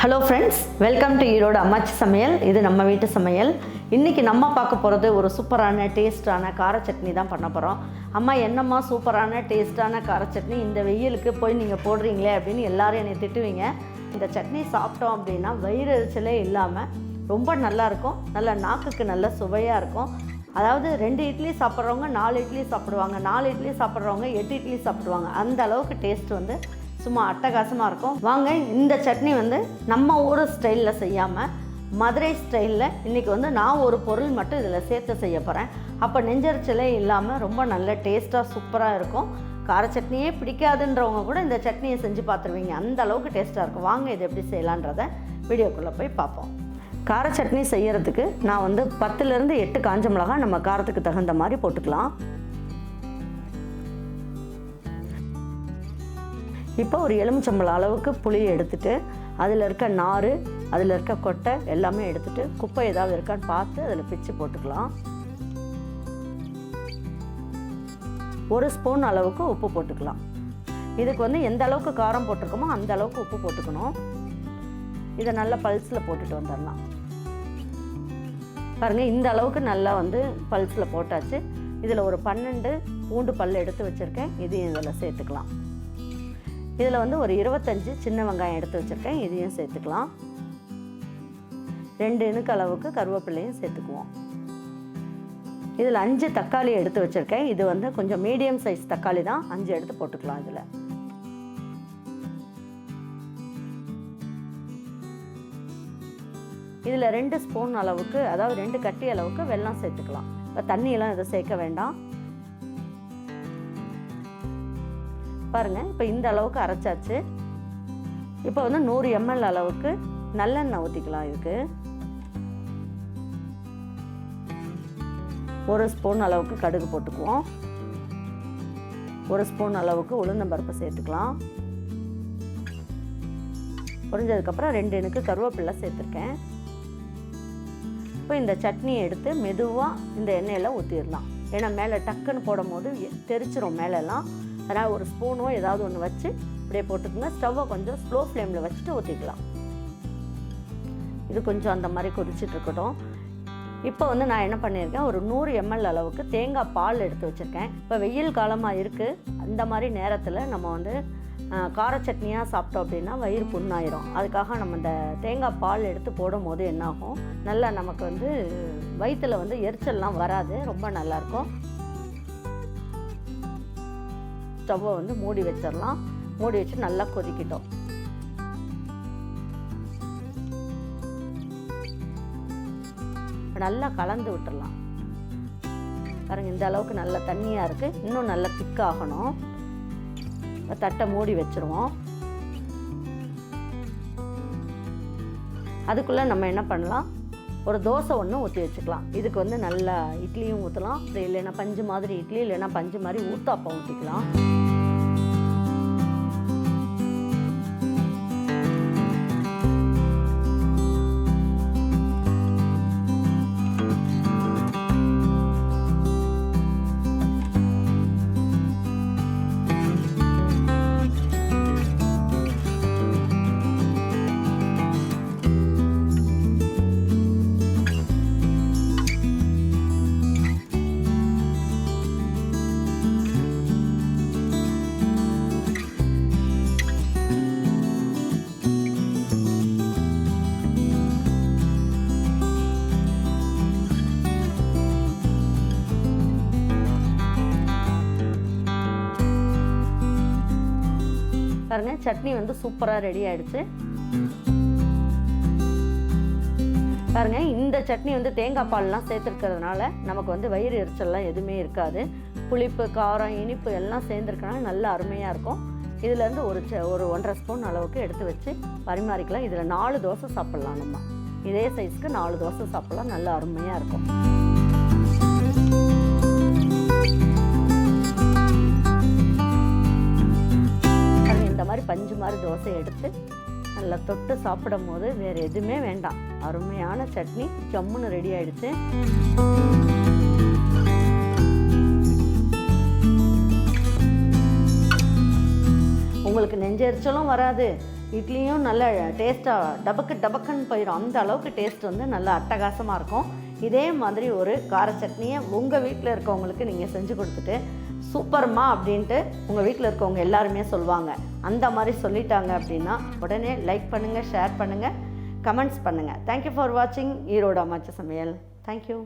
Hello friends welcome to Erode Ammachi Samayal இது நம்ம வீட்டு சமையல். இன்றைக்கி நம்ம பார்க்க போகிறது ஒரு சூப்பரான டேஸ்ட்டான கார சட்னி தான் பண்ண போகிறோம் அம்மா என்னம்மா சூப்பரான டேஸ்ட்டான கார சட்னி? இந்த வெயிலுக்கு போய் நீங்கள் போடுறீங்களே அப்படின்னு எல்லோரும் என்னை திட்டுவீங்க. இந்த சட்னி சாப்பிட்டோம் அப்படின்னா வயிறு எரிச்சலே இல்லாமல் ரொம்ப நல்லாயிருக்கும் நல்ல நாக்குக்கு நல்ல சுவையாக இருக்கும். அதாவது ரெண்டு இட்லி சாப்பிட்றவங்க நாலு இட்லி சாப்பிடுவாங்க. நாலு இட்லி சாப்பிட்றவங்க எட்டு இட்லி சாப்பிடுவாங்க. அந்த அளவுக்கு டேஸ்ட் வந்து சும்மா அட்டகாசமாக இருக்கும். வாங்க இந்த சட்னி வந்து நம்ம ஊர் ஸ்டைலில் செய்யாமல் மதுரை ஸ்டைலில் இன்றைக்கி வந்து நான் ஒரு பொருள் மட்டும் இதில் சேர்த்து செய்ய போகிறேன் அப்போ நெஞ்சரிச்சலே இல்லாமல் ரொம்ப நல்ல டேஸ்ட்டாக சூப்பராக இருக்கும். கார சட்னியே பிடிக்காதுன்றவங்க கூட இந்த சட்னியை செஞ்சு பார்த்துருவீங்க அந்த அளவுக்கு டேஸ்ட்டாக இருக்கும். வாங்க இது எப்படி செய்யலான்றத வீடியோக்குள்ளே போய் பார்ப்போம் கார சட்னி செய்கிறதுக்கு நான் வந்து பத்துலேருந்து எட்டு காஞ்ச மிளகாய் நம்ம காரத்துக்கு தகுந்த மாதிரி போட்டுக்கலாம். இப்போ ஒரு எலுமிச்சம்பழம் அளவுக்கு புளியை எடுத்துட்டு அதில் இருக்க நார் அதில் இருக்க கொட்டை எல்லாமே எடுத்துட்டு குப்பை ஏதாவது இருக்கான்னு பார்த்து அதில் பிச்சு போட்டுக்கலாம். ஒரு ஸ்பூன் அளவுக்கு உப்பு போட்டுக்கலாம். இதுக்கு வந்து எந்த அளவுக்கு காரம் போட்டிருக்கோமோ அந்த அளவுக்கு உப்பு போட்டுக்கணும். இதை நல்லா பல்ஸில் போட்டுட்டு வந்துடலாம். பாருங்கள் இந்த அளவுக்கு நல்லா வந்து பல்ஸில் போட்டாச்சு. இதில் ஒரு பன்னெண்டு பூண்டு பல் எடுத்து வச்சுருக்கேன். இதையும் இதில் சேர்த்துக்கலாம். இதில் வந்து ஒரு இருபத்தஞ்சி சின்ன வெங்காயம் எடுத்து வச்சுருக்கேன் இதையும் சேர்த்துக்கலாம். ரெண்டு இணுக்கு அளவுக்கு கருவேப்பிலையும் சேர்த்துக்குவோம். இதில் அஞ்சு தக்காளி எடுத்து வச்சுருக்கேன் இது வந்து கொஞ்சம் மீடியம் சைஸ் தக்காளி தான் அஞ்சு எடுத்து போட்டுக்கலாம் இதில். இதில் ரெண்டு ஸ்பூன் அளவுக்கு அதாவது ரெண்டு கட்டி அளவுக்கு வெல்லம் சேர்த்துக்கலாம். இப்போ தண்ணியெல்லாம் இதை சேர்க்க வேண்டாம். பாருங்கள் இப்போ இந்த அளவுக்கு அரைச்சாச்சு. இப்போ வந்து நூறு எம்எல் அளவுக்கு நல்லெண்ணெய் ஊற்றிக்கலாம் இதுக்கு. ஒரு ஸ்பூன் அளவுக்கு கடுகு போட்டுக்குவோம். ஒரு ஸ்பூன் அளவுக்கு உளுந்தம்பருப்பு சேர்த்துக்கலாம். பொரிஞ்சதுக்கப்புறம் ரெண்டு எனக்கு கருவேப்பிலை சேர்த்துருக்கேன். இப்போ இந்த சட்னியை எடுத்து மெதுவாக இந்த எண்ணெயில் ஊற்றிடலாம் ஏன்னா மேலே டக்குன்னு போடும் போது தெரிச்சிரும் மேலெல்லாம். அதனால் ஒரு ஸ்பூனோ ஏதாவது ஒன்று வச்சு அப்படியே போட்டுக்கோங்க. ஸ்டவ்வை கொஞ்சம் ஸ்லோ ஃப்ளேமில் வச்சுட்டு ஊற்றிக்கலாம் இது கொஞ்சம் அந்த மாதிரி கொதிச்சுட்டு இருக்கட்டும். இப்போ வந்து நான் என்ன பண்ணியிருக்கேன்? ஒரு நூறு எம்எல் அளவுக்கு தேங்காய் பால் எடுத்து வச்சுருக்கேன். இப்போ வெயில் காலமாக இருக்குது அந்த மாதிரி நேரத்தில் நம்ம வந்து கார சட்னியாக சாப்பிட்டோம் அப்படின்னா வயிறு புண்ணாயிரும். அதுக்காக நம்ம இந்த தேங்காய் பால் எடுத்து போடும் போது என்னாகும்? நல்லா நமக்கு வந்து வயிற்றில் வந்து எரிச்சல்லாம் வராது. ரொம்ப நல்லாயிருக்கும் ஸ்டவ்வை வந்து மூடி வச்சிடலாம். மூடி வச்சு நல்லா கொதிக்கிட்டோம். நல்லா கலந்து விட்டுடலாம். பாருங்க இந்த அளவுக்கு நல்ல தண்ணியாக இருக்குது இன்னும் நல்லா திக்காகணும் ஆகணும். தட்டை மூடி வச்சுருவோம். அதுக்குள்ளே நம்ம என்ன பண்ணலாம்? ஒரு தோசை ஒன்று ஊற்றி வச்சுக்கலாம். இதுக்கு வந்து நல்லா இட்லியும் ஊற்றலாம் இல்லைன்னா பஞ்சு மாதிரி இட்லி இல்லைன்னா பஞ்சு மாதிரி ஊத்தாப்பம் ஊற்றிக்கலாம் பாருங்க சட்னி வந்து சூப்பராக ரெடி ஆயிடுச்சு. பாருங்க இந்த சட்னி வந்து தேங்காய் பால்லாம் சேர்த்துருக்கிறதுனால நமக்கு வந்து வயிறு எரிச்சல்லாம் எதுவுமே இருக்காது. புளிப்பு காரம் இனிப்பு எல்லாம் சேர்ந்துருக்கனால நல்ல அருமையாக இருக்கும். இதுலேருந்து ஒரு ச- ஒரு ஒன்றரை ஸ்பூன் அளவுக்கு எடுத்து வச்சு பரிமாறிக்கலாம். இதில் நாலு தோசை சாப்பிட்லாம் நம்ம. இதே சைஸ்க்கு நாலு தோசை சாப்பிட்லாம் நல்ல அருமையாக இருக்கும். பஞ்சு மாதிரி தோசை எடுத்து நல்லா தொட்டு சாப்பிடும் போது வேறு எதுவுமே வேண்டாம். அருமையான சட்னி ஜம்முன்னு ரெடி ஆயிடுச்சு. உங்களுக்கு நெஞ்செரிச்சலும் வராது. இட்லியும் நல்ல டேஸ்ட்டாக டபக்கு டபக்குன்னு போயிடும் அந்த அளவுக்கு டேஸ்ட் வந்து நல்லா அட்டகாசமாக இருக்கும். இதே மாதிரி ஒரு கார சட்னியை உங்கள் வீட்டில் இருக்கவங்களுக்கு நீங்கள் செஞ்சு கொடுத்துட்டு சூப்பர்மா அப்படின்ட்டு உங்கள் வீட்டில் இருக்கவங்க எல்லாருமே சொல்லுவாங்க. அந்த மாதிரி சொல்லிட்டாங்க அப்படின்னா உடனே லைக் பண்ணுங்கள் ஷேர் பண்ணுங்கள் கமெண்ட்ஸ் பண்ணுங்கள் தேங்க்யூ ஃபார் வாட்சிங் ஈரோடு அம்மாச்சி சமையல். தேங்க்யூ